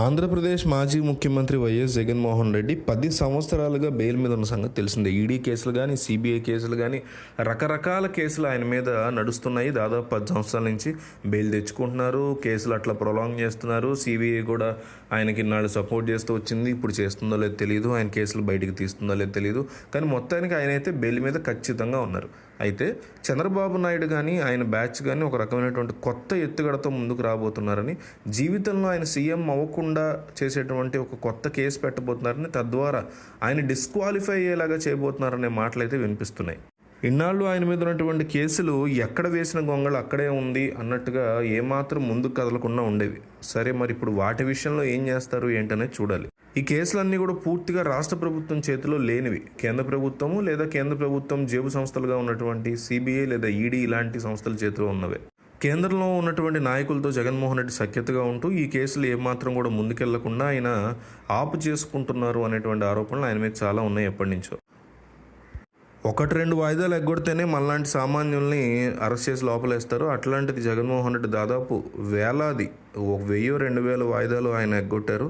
ఆంధ్రప్రదేశ్ మాజీ ముఖ్యమంత్రి వైఎస్ జగన్మోహన్ రెడ్డి పది సంవత్సరాలుగా బెయిల్ మీద ఉన్న సంగతి తెలిసిందే. ఈడీ కేసులు కానీ సిబిఐ కేసులు కానీ రకరకాల కేసులు ఆయన మీద నడుస్తున్నాయి. దాదాపు పది సంవత్సరాల నుంచి బెయిల్ తెచ్చుకుంటున్నారు. కేసులు అట్లా ప్రొలాంగ్ చేస్తున్నారు. సిబిఐ కూడా ఆయనకి నాడు సపోర్ట్ చేస్తూ వచ్చింది. ఇప్పుడు చేస్తుందో లేదో తెలియదు ఆయన కేసులు బయటికి తీస్తుందో లేదో తెలియదు కానీ మొత్తానికి ఆయన అయితే బెయిల్ మీద ఖచ్చితంగా ఉన్నారు. అయితే చంద్రబాబు నాయుడు కానీ ఆయన బ్యాచ్ కానీ ఒక రకమైనటువంటి కొత్త ఎత్తుగడతో ముందుకు రాబోతున్నారని జీవితంలో ఆయన సీఎం అవ్వకుండా చేసేటువంటి ఒక కొత్త కేసు పెట్టబోతున్నారని తద్వారా ఆయన డిస్క్వాలిఫై అయ్యేలాగా చేయబోతున్నారనే మాటలు అయితే వినిపిస్తున్నాయి. ఇన్నాళ్ళు ఆయన మీద ఉన్నటువంటి కేసులు ఎక్కడ వేసిన గొంగళ అక్కడే ఉంది అన్నట్టుగా ఏమాత్రం ముందుకు కదలకుండా ఉండేవి. సరే మరి ఇప్పుడు వాటి విషయంలో ఏం చేస్తారు ఏంటనేది చూడాలి. ఈ కేసులన్నీ కూడా పూర్తిగా రాష్ట్ర ప్రభుత్వం చేతిలో లేనివి. కేంద్ర ప్రభుత్వము లేదా కేంద్ర ప్రభుత్వం జేబు సంస్థలుగా ఉన్నటువంటి సిబిఐ లేదా ఈడీ ఇలాంటి సంస్థల చేతిలో ఉన్నవే. కేంద్రంలో ఉన్నటువంటి నాయకులతో జగన్మోహన్ రెడ్డి సఖ్యతగా ఉంటూ ఈ కేసులు ఏమాత్రం కూడా ముందుకెళ్ళకుండా ఆయన ఆపు చేసుకుంటున్నారు అనేటువంటి ఆరోపణలు ఆయన మీద చాలా ఉన్నాయి ఎప్పటి నుంచో. ఒకటి రెండు వాయిదాలు ఎగ్గొడితేనే మనలాంటి సామాన్యుల్ని అరెస్ట్ చేసి లోపలేస్తారు. అట్లాంటిది జగన్మోహన్ రెడ్డి దాదాపు వేలాది ఒక వెయ్యో రెండు వేల వాయిదాలు ఆయన ఎగ్గొట్టారు.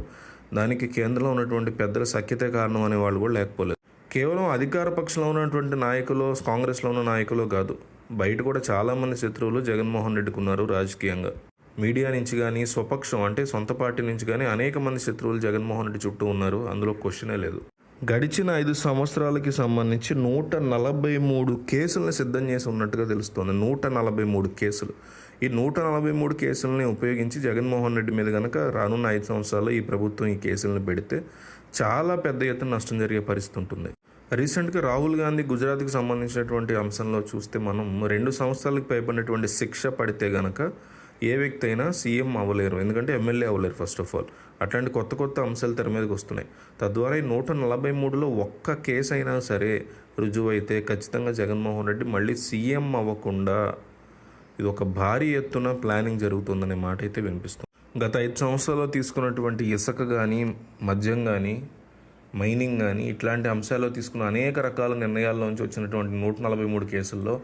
దానికి కేంద్రంలో ఉన్నటువంటి పెద్దల సఖ్యతే కారణం అనే వాళ్ళు కూడా లేకపోలేదు. కేవలం అధికార పక్షంలో ఉన్నటువంటి నాయకులు కాంగ్రెస్లో ఉన్న నాయకులు కాదు. బయట కూడా చాలామంది శత్రువులు జగన్మోహన్ రెడ్డికి ఉన్నారు రాజకీయంగా. మీడియా నుంచి కానీ స్వపక్షం అంటే సొంత పార్టీ నుంచి కానీ అనేక మంది శత్రువులు జగన్మోహన్ రెడ్డి చుట్టూ ఉన్నారు. అందులో క్వశ్చనే లేదు. గడిచిన ఐదు సంవత్సరాలకి సంబంధించి నూట నలభై మూడు కేసులను సిద్ధం చేసి ఉన్నట్టుగా తెలుస్తోంది. నూట నలభై మూడు కేసులు. ఈ నూట నలభై మూడు కేసులని ఉపయోగించి జగన్మోహన్ రెడ్డి మీద కనుక రానున్న ఐదు సంవత్సరాల్లో ఈ ప్రభుత్వం ఈ కేసులను పెడితే చాలా పెద్ద ఎత్తున నష్టం జరిగే పరిస్థితి ఉంటుంది. రీసెంట్గా రాహుల్ గాంధీ గుజరాత్కి సంబంధించినటువంటి అంశంలో చూస్తే మనం రెండు సంవత్సరాలకు పైబడినటువంటి శిక్ష పడితే గనక ఏ వ్యక్తి అయినా సీఎం అవ్వలేరు. ఎందుకంటే ఎమ్మెల్యే అవ్వలేరు ఫస్ట్ ఆఫ్ ఆల్. అట్లాంటి కొత్త కొత్త అంశాలు తెర మీదకి వస్తున్నాయి. తద్వారా ఈ నూట నలభై మూడులో ఒక్క కేసు అయినా సరే రుజువు అయితే ఖచ్చితంగా జగన్మోహన్ రెడ్డి మళ్ళీ సీఎం అవ్వకుండా ఇది ఒక భారీ ఎత్తున ప్లానింగ్ జరుగుతుందనే మాట అయితే వినిపిస్తుంది. గత ఐదు సంవత్సరాల్లో తీసుకున్నటువంటి ఇసుక కానీ మద్యం కానీ మైనింగ్ కానీ ఇట్లాంటి అంశాల్లో తీసుకున్న అనేక రకాల నిర్ణయాల్లోంచి వచ్చినటువంటి నూట నలభై మూడు కేసుల్లో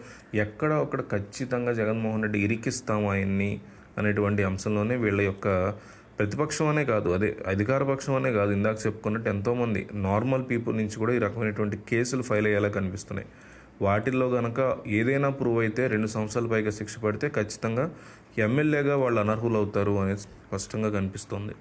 ఎక్కడ ఒకడ ఖచ్చితంగా జగన్మోహన్ రెడ్డి ఇరికిస్తాం ఆయన్ని అనేటువంటి అంశంలోనే వీళ్ళ యొక్క ప్రతిపక్షం అనే కాదు అదే అధికార పక్షం అనే కాదు. ఇందాక చెప్పుకున్నట్టు ఎంతోమంది నార్మల్ పీపుల్ నుంచి కూడా ఈ రకమైనటువంటి కేసులు ఫైల్ అయ్యేలా కనిపిస్తున్నాయి. వాటిల్లో కనుక ఏదైనా ప్రూవ్ అయితే రెండు సంవత్సరాల పైగా శిక్ష పడితే ఖచ్చితంగా ఎమ్మెల్యేగా వాళ్ళు అనర్హులు అవుతారు అనేది స్పష్టంగా కనిపిస్తుంది.